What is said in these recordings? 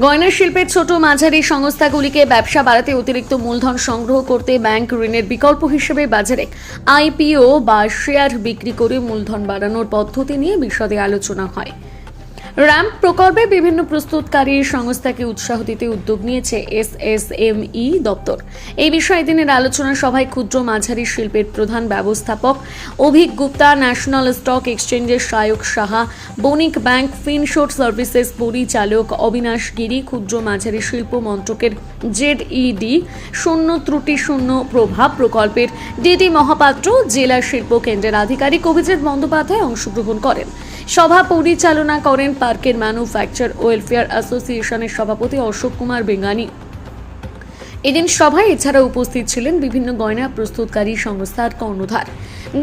গয়না শিল্পের ছোট মাঝারি সংস্থাগুলিকে ব্যবসা বাড়াতে অতিরিক্ত মূলধন সংগ্রহ করতে ব্যাংক ঋণের বিকল্প হিসেবে বাজারে আইপিও বা শেয়ার বিক্রি করে মূলধন বাড়ানোর পদ্ধতি নিয়ে বিশদে আলোচনা হয়। র্যাম্প প্রকল্পে বিভিন্ন প্রস্তুতকারী সংস্থাকে উৎসাহ দিতে উদ্যোগ নিয়েছে এসএসএমই দপ্তর। এই বিষয়ে দিনের আলোচনা সভায় ক্ষুদ্র মাঝারি শিল্পের প্রধান ব্যবস্থাপক অভিক গুপ্তা, ন্যাশনাল স্টক এক্সচেঞ্জের সায়ক সাহা, বণিক ব্যাংক, ফিনশোর সার্ভিসেস পরিচালক অবিনাশ গিরি, ক্ষুদ্র মাঝারি শিল্প মন্ত্রকের জেডইডি শূন্য ত্রুটি শূন্য প্রভাব প্রকল্পের ডিডি মহাপাত্র, জেলা শিল্প কেন্দ্রের আধিকারিক অভিজিৎ বন্দ্যোপাধ্যায় অংশগ্রহণ করেন। সভা পরিচালনা করেন পার্কের ম্যানুফ্যাকচার ওয়েলফেয়ার অ্যাসোসিয়েশনের সভাপতি অশোক কুমার বেঙ্গানি। এদিন সভায় এছাড়া উপস্থিত ছিলেন বিভিন্ন গয়না প্রস্তুতকারী সংস্থার কর্ণধার।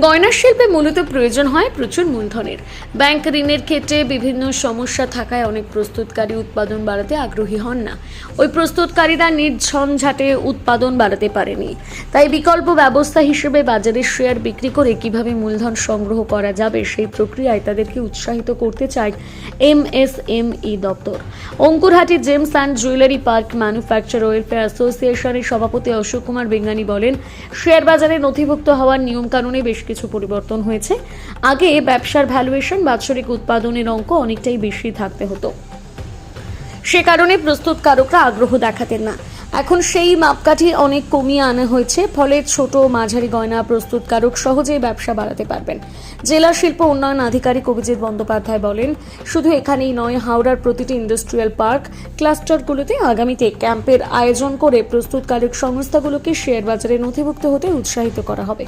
গয়না শিল্পে মূলত প্রয়োজন হয় প্রচুর মূলধনের। ব্যাংক ঋণের ক্ষেত্রে বিভিন্ন সমস্যা থাকায় অনেক প্রস্তুতকারী উৎপাদন বাড়াতে আগ্রহী হন না। ওই প্রস্তুতকারীরা নির্ঝঞ্ঝাটে উৎপাদন বাড়াতে পারেনি। তাই বিকল্প ব্যবস্থা হিসেবে বাজারে শেয়ার বিক্রি করে কীভাবে মূলধন সংগ্রহ করা যাবে সেই প্রক্রিয়ায় তাদেরকে উৎসাহিত করতে চায় এম এস এম ই দপ্তর। Ankurhati gems and jewellery park manufacture welfare অ্যাসোসিয়েশনের সভাপতি অশোক কুমার বেঙ্গানি বলেন, শেয়ার বাজারে নথিভুক্ত হওয়ার নিয়ম নিয়মকানুনে বেশ কিছু পরিবর্তন হয়েছে। আগে ব্যবসার ভ্যালুয়েশন বাৎসরিক উৎপাদনের অঙ্ক অনেকটাই বেশি থাকতে হতো। সে কারণে প্রস্তুতকারকরা আগ্রহ দেখাতেন না। এখন সেই মাপকাঠি অনেক কমিয়ে আনা হয়েছে, ফলে ছোট মাঝারি গয়না প্রস্তুতকারক সহজেই ব্যবসা বাড়াতে পারবেন। জেলা শিল্প উন্নয়ন আধিকারিক অভিজিৎ বন্দ্যোপাধ্যায় বলেন, শুধু এখানেই নয়, হাওড়ার প্রতিটি ইন্ডাস্ট্রিয়াল পার্ক ক্লাস্টারগুলোতে আগামীতে ক্যাম্পের আয়োজন করে প্রস্তুতকারক সংস্থাগুলোকে শেয়ার বাজারে নথিভুক্ত হতে উৎসাহিত করা হবে।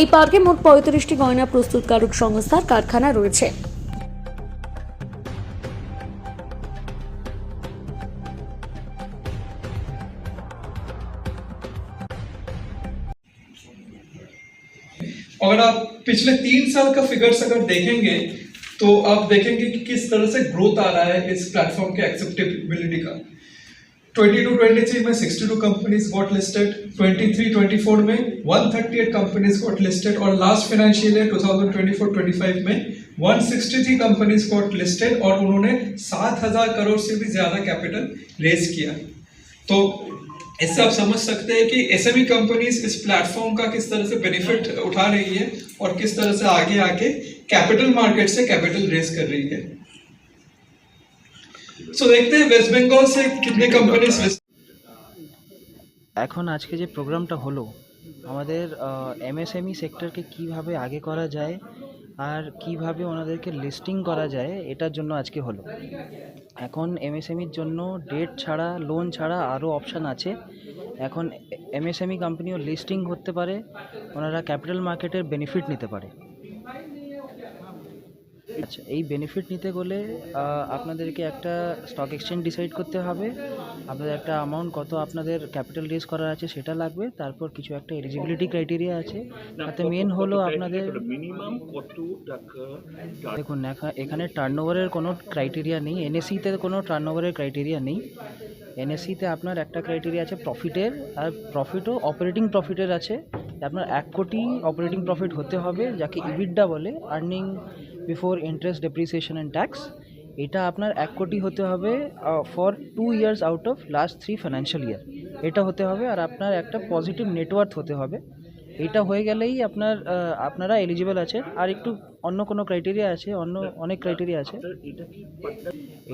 এই পার্কে মোট পঁয়ত্রিশটি গয়না প্রস্তুতকারক সংস্থার কারখানা রয়েছে। अगर आप पिछले तीन साल का फिगर्स अगर देखेंगे तो आप देखेंगे कि किस तरह से ग्रोथ आ रहा है इस प्लेटफॉर्म के एक्सेप्टेबिलिटी का। 22 23 में 62 कंपनीज़ गॉट लिस्टेड 23 24 में 138 कंपनीज़ गॉट लिस्टेड और लास्ट फाइनेंशियल ईयर 2024 25 में 163 कंपनीज़ गॉट लिस्टेड और उन्होंने 7000 करोड़ से भी ज़्यादा कैपिटल रेज किया। तो इससे आप समझ सकते हैं कि एसएमई कंपनीज इस प्लेटफॉर्म का किस तरह से बेनिफिट उठा रही है और किस तरह से आगे आके कैपिटल मार्केट से कैपिटल रेज कर रही है सो देखते हैं वेस्ट बंगाल से कितने कंपनीज এখন আজকে যে প্রোগ্রামটা হলো আমাদের এমএসএমই সেক্টরকে কিভাবে আগে করা যায় আর কীভাবে ওনাদেরকে লিস্টিং করা যায়, এটার জন্য আজকে হলো। এখন এমএসএমইর জন্য ডেট ছাড়া লোন ছাড়া আরও অপশান আছে। এখন এমএসএমই কোম্পানিও লিস্টিং করতে পারে, ওনারা ক্যাপিটাল মার্কেটের বেনিফিট নিতে পারে। আচ্ছা এই বেনিফিট নিতে গেলে আপনাদেরকে একটা স্টক এক্সচেঞ্জ ডিসাইড করতে হবে। আপনাদের একটা অ্যামাউন্ট কত আপনাদের ক্যাপিটাল রেজ করার আছে সেটা লাগবে। তারপর কিছু একটা এলিজিবিলিটি ক্রাইটেরিয়া আছে। তাতে মেন হলো আপনাদের মিনিমাম কত টাকা দেখুন এখা- এখানে টার্নওভারের কোনো ক্রাইটেরিয়া নেই। এনএসিতে কোনো টার্নওভারের ক্রাইটেরিয়া নেই। এনএসিতে আপনার একটা ক্রাইটেরিয়া আছে প্রফিটের আর প্রফিটও অপারেটিং প্রফিটের আছে। আপনার এক কোটি অপারেটিং প্রফিট হতে হবে যাকে ইবিডা বলে earning before interest depreciation and tax এটা আপনার এক কোটি হতে হবে for two years out of last three financial year এটা হতে হবে আর আপনার একটা পজিটিভ নেটওয়ার্ক হতে হবে। এটা হয়ে গেলেই আপনার আপনারা এলিজিবল আছেন। আর একটু অন্য কোনো ক্রাইটেরিয়া আছে, অন্য অনেক ক্রাইটেরিয়া আছে। এটা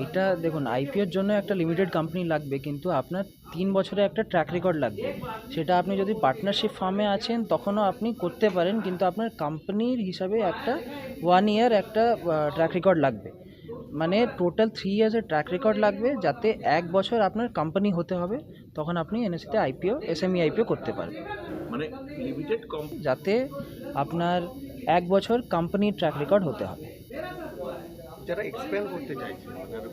এটা দেখুন আইপিওর জন্য একটা লিমিটেড কোম্পানি লাগবে কিন্তু আপনার তিন বছরে একটা ট্র্যাক রেকর্ড লাগবে। সেটা আপনি যদি পার্টনারশিপ ফার্মে আছেন তখনও আপনি করতে পারেন কিন্তু আপনার কোম্পানির হিসাবে একটা ওয়ান ইয়ার একটা ট্র্যাক রেকর্ড লাগবে। মানে টোটাল থ্রি ইয়ার্সের ট্র্যাক রেকর্ড লাগবে যাতে এক বছর আপনার কোম্পানি হতে হবে তখন আপনি এনএসিতে আইপিও এসএমই আইপিও করতে পারবেন। মানে লিমিটেড যাতে আপনার এক বছর কোম্পানির ট্র্যাক রেকর্ড হতে হবে। যারা এক্সপ্যান্ড করতে চাইছে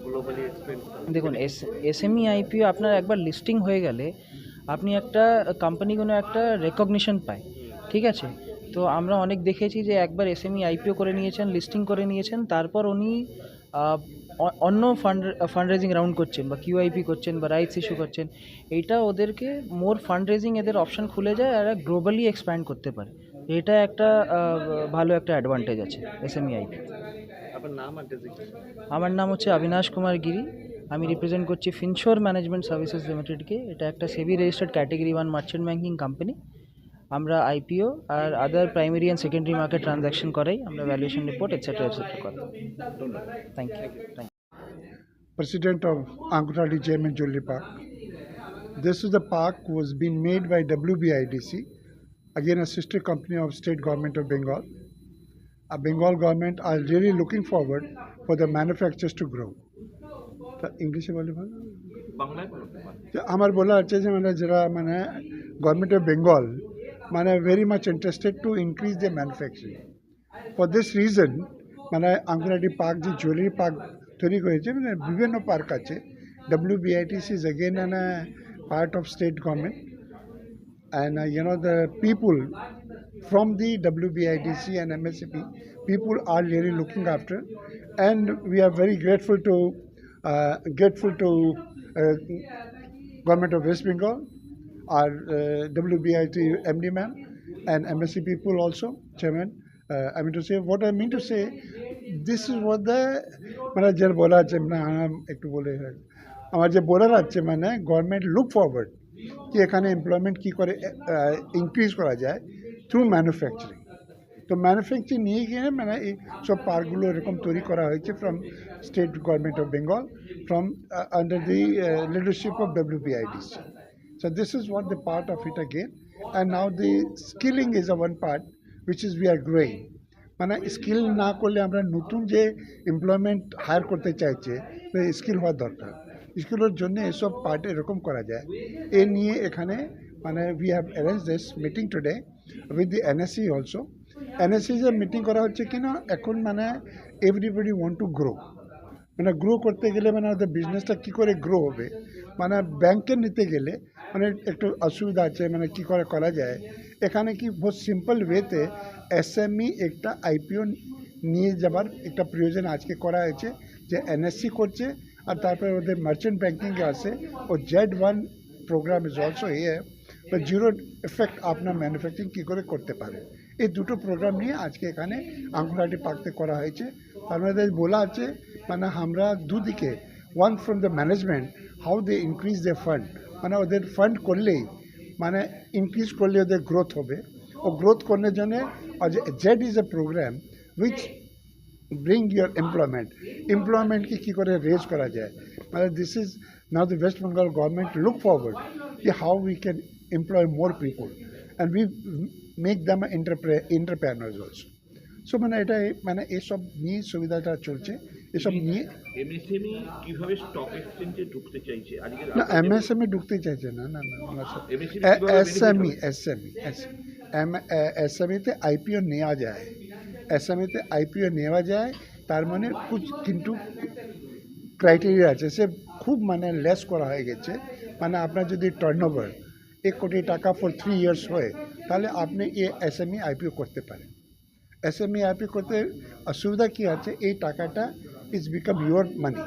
গ্লোবালি এক্সপ্যান্ড দেখুন, এস এসএমই আইপিও আপনার একবার লিস্টিং হয়ে গেলে আপনি একটা কোম্পানি কোনো একটা রেকগনিশন পায়, ঠিক আছে? তো আমরা অনেক দেখেছি যে একবার এসএমই আইপিও করে নিয়েছেন লিস্টিং করে নিয়েছেন, তারপর উনি অন্য ফান্ড ফান্ড রেজিং রাউন্ড করছেন বা কিউআইপি করছেন বা রাইটস ইস্যু করছেন, এইটা ওদেরকে মোর ফান্ড রেজিং এদের অপশন খুলে যায় আর গ্লোবালি এক্সপ্যান্ড করতে পারে। এটা একটা ভালো একটা অ্যাডভান্টেজ আছে এসএমই আইপি আপনার নাম আর আমার নাম হচ্ছে অবিনাশ কুমার গিরি। আমি রিপ্রেজেন্ট করছি ফিনশোর ম্যানেজমেন্ট সার্ভিসেস লিমিটেডকে এটা একটা SEBI registered category one merchant banking company আমরা IPO R other primary and secondary market transaction করাই। আমরা ভ্যালুয়েশন রিপোর্ট এটসেট্রা এটসেট্রা করাই। Thank you thank president of Ankuradi and Jewelry Park. This is the park was being made by WBIDC, again a sister company of state government of Bengal. A Bengal government are really looking forward for the manufacturers to grow. ইংলিশে বলে ভালো আমার বলা আছে যে মানে যারা মানে গভর্নমেন্ট অফ বেঙ্গল মানে very much interested to increase the manufacturing for this reason মানে আঙ্কুরাটি পার্ক যে জুয়েলারি পার্ক তৈরি করেছে মানে বিভিন্ন পার্ক আছে। W BITC is again an part of state government and uh, you know the people from the WBIDC and MSCP people are really looking after and we are very grateful to uh, grateful to uh, government of West Bengal our uh, WBIT MD man and MSC people also chairman uh, I mean to say what I mean to say this is what the মানে যে বলা আছে মানে আম একটু বলে আমার যে বলার আছে মানে গভর্নমেন্ট লুক ফরওয়ার্ড কি এখানে এমপ্লয়মেন্ট কী করে ইনক্রিজ করা যায় থ্রু ম্যানুফ্যাকচারিং তো ম্যানুফ্যাকচারিং নিয়ে গিয়ে মানে এই সব পার্কগুলো এরকম তৈরি করা হয়েছে from state government of Bengal from under the leadership of WBIDC So this is what the part of it again. And now the skilling is a one part which is we are growing. মানে skill না করলে আমরা নতুন যে employment higher করতে চাইছে skill হওয়ার দরকার স্কিলের জন্য এসব পার্ট এরকম করা যায়। এ নিয়ে এখানে মানে we have arrange this meeting today with the NSC also NSC যে মিটিং করা হচ্ছে কিনা? এখন মানে এভরিবডি ওয়ান্ট টু গ্রো মানে গ্রো করতে গেলে মানে ওদের বিজনেসটা কী করে গ্রো হবে? মানে ব্যাংকে নিতে গেলে মানে একটু অসুবিধা আছে মানে কী করে করা যায়? এখানে কি বহুত সিম্পল ওয়েতে এসএমই একটা আইপিও নিয়ে যাবার একটা প্রয়োজন আজকে করা হয়েছে, যে এনএসসি করছে আর তারপরে ওদের মার্চেন্ট ব্যাঙ্কিংয়ে আছে। ও Z one programme is also here বা জিরো এফেক্ট আপনার ম্যানুফ্যাকচারিং কী করে করতে পারে? এই দুটো প্রোগ্রাম নিয়ে আজকে এখানে আঙ্গুরাটি পার্কতে করা হয়েছে। তার মধ্যে বলা আছে মানে আমরা দুদিকে one from the management how they increase the fund মানে ওদের ফান্ড করলেই মানে ইনক্রিজ করলে ওদের গ্রোথ হবে। ও গ্রোথ করার জন্য Z is a programme which bring your employment এমপ্লয়মেন্টকে কী করে রেজ করা যায় মানে this is now the West Bengal government look forward কি how we can employ more people and we make them entrepreneurs also so মানে এটা মানে এসব নিয়ে সুবিধাটা চলছে এসব নিয়ে এমএসএমই কীভাবে স্টক এক্সচেঞ্জে ঢুকতে চাইছে? আজকে না এমএসএমই ঢুকতে চাইছে না না না সব MSME কীভাবে এসএমই এসএমই এম এসএমইতে আইপিও নেওয়া যায়। এসএমইতে আইপিও নেওয়া যায়, তার মানে কুছ কিন্তু ক্রাইটেরিয়া আছে। সে খুব মানে লেস করা হয়ে গেছে। মানে আপনার যদি টার্ন ওভার এক কোটি টাকা ফর থ্রি ইয়ার্স হয়, তাহলে আপনি এ এসএমই আইপিও করতে পারেন। এসএমই আইপি করতে অসুবিধা কী আছে? এই টাকাটা ইজ বিকাম ইউর মানি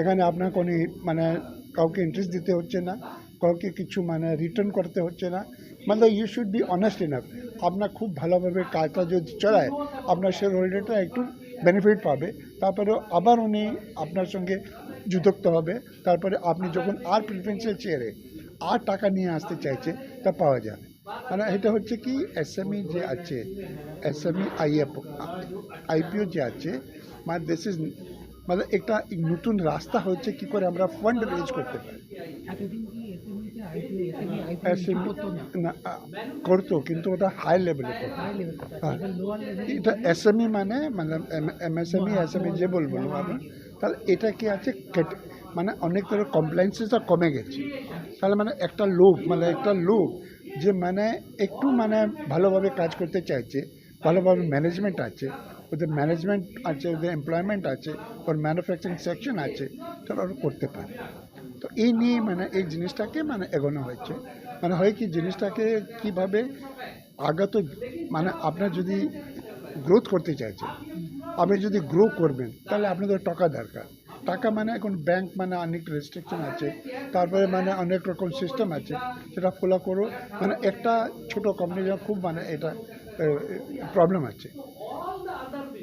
এখানে আপনার কোনো মানে কাউকে ইন্টারেস্ট দিতে হচ্ছে না, কাউকে কিছু মানে রিটার্ন করতে হচ্ছে না। মানে you should be honest enough আপনার খুব ভালোভাবে কাজটা যদি চলায়, আপনার শেয়ার হোল্ডারটা একটু বেনিফিট পাবে। তারপরে আবার উনি আপনার সঙ্গে যুক্ত হবে। তারপরে আপনি যখন আর প্রিফারেন্সিয়াল চেয়ারে আর টাকা নিয়ে আসতে চাইছে, তা পাওয়া যাবে মানে এটা হচ্ছে কি এসএমই যে আছে এসএমই আইএফ আইপিও যে আছে মানে দিস ইজ মানে একটা নতুন রাস্তা হচ্ছে কি করে আমরা ফান্ড রেজ করতে পারি। এসএমই না করতো কিন্তু ওটা হাই লেভেলে করতো। হ্যাঁ। এটা এসএমই মানে মানে এমএসএমই এসএমই যে বলব আপনার তাহলে এটা কি আছে? মানে অনেক ধরনের কমপ্লায়েন্সেসটা কমে গেছে। তাহলে মানে একটা লোক মানে একটা লোক যে মানে একটু মানে ভালোভাবে কাজ করতে চাইছে ভালোভাবে ম্যানেজমেন্ট আছে ওদের ম্যানেজমেন্ট আছে ওদের এমপ্লয়মেন্ট আছে ওর ম্যানুফ্যাকচারিং সেকশন আছে তাহলে ওরা করতে পারে। তো এই নিয়ে মানে এই জিনিসটাকে মানে এগোনো হয়েছে। মানে হয় কি জিনিসটাকে কীভাবে আগত মানে আপনার যদি গ্রোথ করতে চাইছেন, আপনি যদি গ্রো করবেন, তাহলে আপনাদের টাকা দরকার। টাকা মানে এখন ব্যাংক মানে অনেক রেস্ট্রিকশন আছে, তারপরে মানে অনেক রকম সিস্টেম আছে, সেটা ফলো করো। মানে একটা ছোট কোম্পানি খুব মানে এটা প্রবলেম আছে।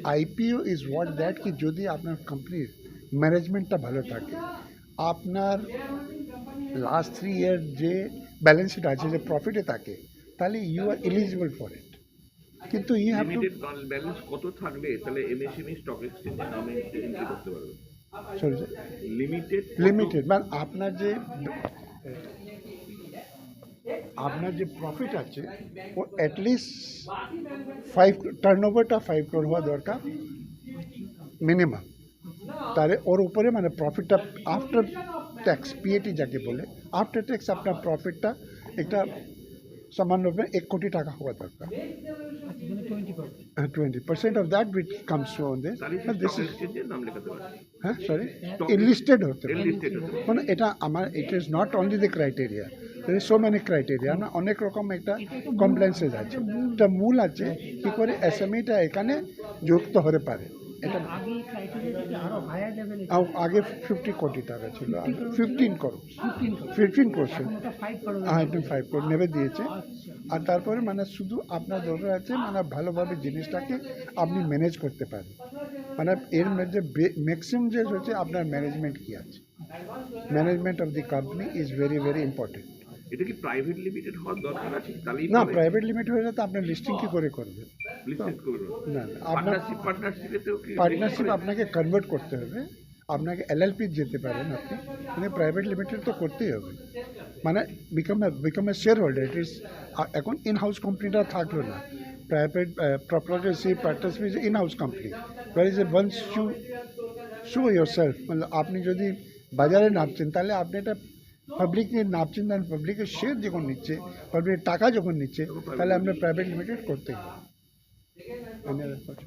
আইপিও ইজ হোয়াট দ্যাট কি যদি আপনার কোম্পানির ম্যানেজমেন্টটা ভালো থাকে আপনার লাস্ট থ্রি ইয়ার যে ব্যালেন্স শিট আছে যে প্রফিটে থাকে তাহলে you are eligible for it কিন্তু ইউ হ্যাভ টু ব্যালেন্স কত থাকলে তাহলে এমএসএমই স্টক এক্সচেঞ্জের নামে এন্ট্রি করতে পারবে। সরি লিমিটেড লিমিটেড মানে আপনার যে আপনার যে প্রফিট আছে ও অ্যাটলিস্ট ফাইভ টার্ন ওভারটা ফাইভ ক্রোর হওয়া দরকার মিনিমাম তাহলে ওর উপরে মানে প্রফিটটা আফটার ট্যাক্স পিএটি যাকে বলে আফটার ট্যাক্স আপনার প্রফিটটা একটা সামান্য এক কোটি টাকা হওয়া দরকার। Twenty percent of that which comes to on this is হ্যাঁ সরি enlisted হতে মানে এটা আমার it is not only the criteria there so many criteria না অনেক রকম একটা কমপ্লেন্সেস আছে। এটা মূল আছে কি করে এসএমইটা এখানে যুক্ত হতে পারে। এটা আগে ফিফটি কোটি টাকা ছিল ফিফটিন করো ফিফটিন করছে হ্যাঁ একদম ফাইভ কোটি নেবে দিয়েছে। আর তারপরে মানে শুধু আপনার দরকার আছে মানে ভালোভাবে জিনিসটাকে আপনি ম্যানেজ করতে পারেন। মানে এর মধ্যে ম্যাক্সিমাম যে হচ্ছে আপনার ম্যানেজমেন্ট কি আছে? Management of the company is very very important এটা কি প্রাইভেট লিমিটেড হওয়ার দরকার আছে না প্রাইভেট লিমিটেড হয়ে তো আপনার লিস্টিং কি করে করবেন করবে না না, আপনার পার্টনারশিপ পার্টনারশিপ আপনাকে কনভার্ট করতে হবে। আপনাকে এলএলপি যেতে পারেন আপনি। মানে প্রাইভেট লিমিটেড তো করতেই হবে। মানে become become a shareholder it is এখন ইন হাউস কোম্পানিটা থাকল না। Private proprietorship partnership is in house company where is a once you show yourself মানে আপনি যদি বাজারে নামছেন তাহলে আপনি এটা পাবলিকে নামছেন তাহলে পাবলিকের শেয়ার যখন নিচ্ছে পাবলিকের টাকা যখন নিচ্ছে তাহলে আপনার প্রাইভেট লিমিটেড করতেই হবে। En el despacho.